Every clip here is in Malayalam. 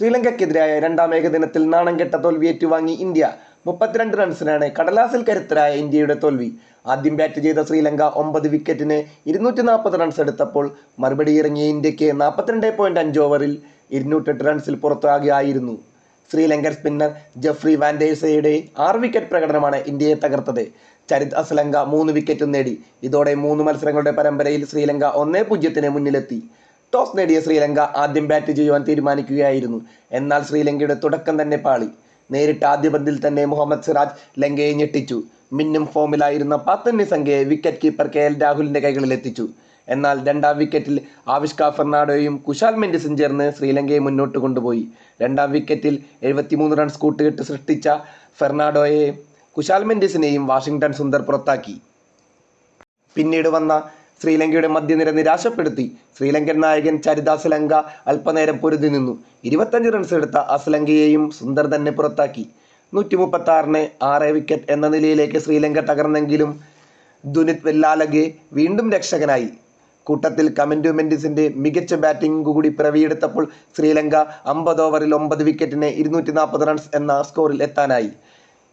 ശ്രീലങ്കയ്ക്കെതിരായ രണ്ടാം ഏകദിനത്തിൽ നാണംകെട്ട തോൽവി ഏറ്റുവാങ്ങി ഇന്ത്യ. മുപ്പത്തിരണ്ട് റൺസിനാണ് കടലാസിൽ കരുത്തരായ ഇന്ത്യയുടെ തോൽവി. ആദ്യം ബാറ്റ് ചെയ്ത ശ്രീലങ്ക ഒമ്പത് വിക്കറ്റിന് ഇരുന്നൂറ്റി നാൽപ്പത് റൺസ് എടുത്തപ്പോൾ മറുപടി ഇറങ്ങിയ ഇന്ത്യയ്ക്ക് നാൽപ്പത്തിരണ്ട് പോയിന്റ് അഞ്ച് ഓവറിൽ ഇരുന്നൂറ്റെട്ട് റൺസിൽ പുറത്താകുകയായിരുന്നു. ശ്രീലങ്കൻ സ്പിന്നർ ജെഫ്രി വാൻഡേഴ്സയുടെ ആറ് വിക്കറ്റ് പ്രകടനമാണ് ഇന്ത്യയെ തകർത്തത്. ചരിത് അസ്ലങ്ക മൂന്ന് വിക്കറ്റും നേടി. ഇതോടെ മൂന്ന് മത്സരങ്ങളുടെ പരമ്പരയിൽ ശ്രീലങ്ക ഒന്നേ പൂജ്യത്തിന് മുന്നിലെത്തി. ടോസ് നേടിയ ശ്രീലങ്ക ആദ്യം ബാറ്റ് ചെയ്യുവാൻ തീരുമാനിക്കുകയായിരുന്നു. എന്നാൽ ശ്രീലങ്കയുടെ തുടക്കം തന്നെ പാളി. നേരിട്ട് ആദ്യ പന്തിൽ തന്നെ മുഹമ്മദ് സിറാജ് ലങ്കയെ ഞെട്ടിച്ചു. മിന്നും ഫോമിലായിരുന്ന പാത്തൻ സംഖ്യയെ വിക്കറ്റ് കീപ്പർ കെ എൽ രാഹുലിന്റെ കൈകളിലെത്തിച്ചു എന്നാൽ രണ്ടാം വിക്കറ്റിൽ ആവിഷ്ക ഫെർണാഡോയും കുശാൽ മെൻഡിസും ചേർന്ന് ശ്രീലങ്കയെ മുന്നോട്ട് കൊണ്ടുപോയി. രണ്ടാം വിക്കറ്റിൽ എഴുപത്തിമൂന്ന് റൺസ് കൂട്ടുകെട്ട് സൃഷ്ടിച്ച ഫെർണാഡോയെ കുശാൽ മെൻഡിസിനെയും വാഷിങ്ടൺ സുന്ദർ പുറത്താക്കി. പിന്നീട് വന്ന ശ്രീലങ്കയുടെ മധ്യനിര നിരാശപ്പെടുത്തി. ശ്രീലങ്കൻ നായകൻ ചരിത അസ്ലങ്ക അല്പനേരം പൊരുതി നിന്നു. ഇരുപത്തഞ്ച് റൺസ് എടുത്ത അസ്ലങ്കയെയും സുന്ദർ തന്നെ പുറത്താക്കി. നൂറ്റി മുപ്പത്തി ആറിന് ആറ് വിക്കറ്റ് എന്ന നിലയിലേക്ക് ശ്രീലങ്ക തകർന്നെങ്കിലും ദുനിത് വെല്ലാലഗെ വീണ്ടും രക്ഷകനായി. കൂട്ടത്തിൽ കമൻഡു മെൻഡിസിന്റെ മികച്ച ബാറ്റിംഗ് കൂടി പിറവിയെടുത്തപ്പോൾ ശ്രീലങ്ക അമ്പത് ഓവറിൽ ഒമ്പത് വിക്കറ്റിന് ഇരുന്നൂറ്റി നാൽപ്പത് റൺസ് എന്ന സ്കോറിൽ എത്താനായി.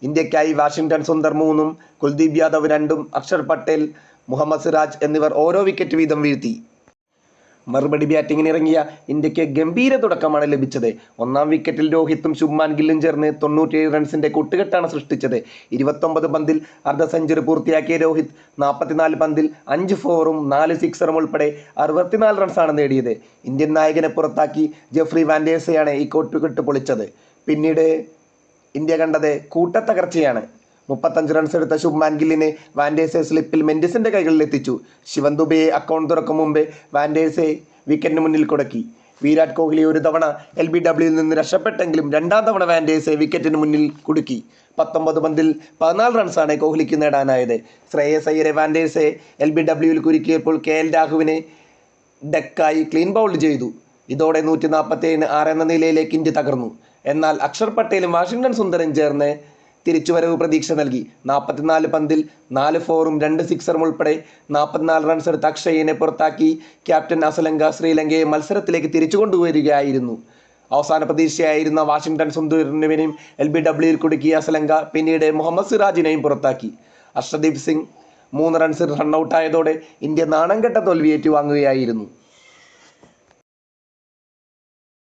ഇന്ത്യക്കായി വാഷിംഗ്ടൺ സുന്ദർ മൂന്നും കുൽദീപ് യാദവ് രണ്ടും അക്ഷർ പട്ടേൽ മുഹമ്മദ് സിറാജ് എന്നിവർ ഓരോ വിക്കറ്റ് വീതം വീഴ്ത്തി. മറുപടി ബാറ്റിങ്ങിന് ഇറങ്ങിയ ഇന്ത്യയ്ക്ക് ഗംഭീര തുടക്കമാണ് ലഭിച്ചത്. ഒന്നാം വിക്കറ്റിൽ രോഹിത്തും ശുഭ്മാൻ ഗില്ലും ചേർന്ന് തൊണ്ണൂറ്റിയേഴ് റൺസിന്റെ കൊട്ടുകെട്ടാണ് സൃഷ്ടിച്ചത്. ഇരുപത്തൊമ്പത് പന്തിൽ അർദ്ധ സെഞ്ചുറി പൂർത്തിയാക്കിയ രോഹിത് നാൽപ്പത്തിനാല് പന്തിൽ അഞ്ച് ഫോറും നാല് സിക്സറും ഉൾപ്പെടെ അറുപത്തിനാല് റൺസാണ് നേടിയത്. ഇന്ത്യൻ നായകനെ പുറത്താക്കി ജെഫ്രി വാൻഡേഴ്സയാണ് ഈ കൊട്ടുകെട്ട് പൊളിച്ചത്. പിന്നീട് ഇന്ത്യ കണ്ടത് കൂട്ടത്തകർച്ചയാണ്. മുപ്പത്തഞ്ച് റൺസ് എടുത്ത ശുഭ്മാൻ ഗില്ലിനെ വാൻഡേഴ്സെ സ്ലിപ്പിൽ മെൻഡിസിന്റെ കൈകളിൽ എത്തിച്ചു. ശിവൻ ദുബെയെ അക്കൗണ്ട് തുറക്കും മുമ്പേ വാൻഡേഴ്സെ വിക്കറ്റിന് മുന്നിൽ കുടക്കി. വിരാട് കോഹ്ലി ഒരു തവണ എൽ ബി ഡബ്ല്യുവിൽ നിന്ന് രക്ഷപ്പെട്ടെങ്കിലും രണ്ടാം തവണ വാൻഡേഴ്സെ വിക്കറ്റിന് മുന്നിൽ കുടുക്കി. പത്തൊമ്പത് പന്തിൽ പതിനാല് റൺസാണ് കോഹ്ലിക്ക് നേടാനായത്. ശ്രേയസ് അയ്യരെ വാൻഡേഴ്സെ എൽ ബി ഡബ്ല്യുവിൽ കുരുക്കിയപ്പോൾ കെ എൽ രാഹുവിനെ ഡെക്കായി ക്ലീൻ ബൗൾ ചെയ്തു. ഇതോടെ നൂറ്റി നാൽപ്പത്തി ഏഴിന് ആറ് എന്ന നിലയിലേക്ക് ഇന്ത്യ തകർന്നു. എന്നാൽ അക്ഷർ പട്ടേലും വാഷിംഗ്ടൺ സുന്ദരൻ ചേർന്ന് തിരിച്ചുവരവ് പ്രതീക്ഷ നൽകി. നാൽപ്പത്തിനാല് പന്തിൽ നാല് ഫോറും രണ്ട് സിക്സറും ഉൾപ്പെടെ നാൽപ്പത്തിനാല് റൺസ് എടുത്ത അക്ഷയിനെ പുറത്താക്കി. ക്യാപ്റ്റൻ അസലങ്ക ശ്രീലങ്കയെ മത്സരത്തിലേക്ക് തിരിച്ചു കൊണ്ടുവരികയായിരുന്നു. അവസാന പ്രതീക്ഷയായിരുന്ന വാഷിംഗ്ടൺ സുന്ദറിനെയും എൽ ബി ഡബ്ല്യൂയിൽ കുടുക്കിയ അസലങ്ക പിന്നീട് മുഹമ്മദ് സിറാജിനെയും പുറത്താക്കി. അർഷദീപ് സിംഗ് മൂന്ന് റൺസിൽ റണ്ണൌട്ടായതോടെ ഇന്ത്യ നാണംകെട്ട തോൽവി ഏറ്റുവാങ്ങുകയായിരുന്നു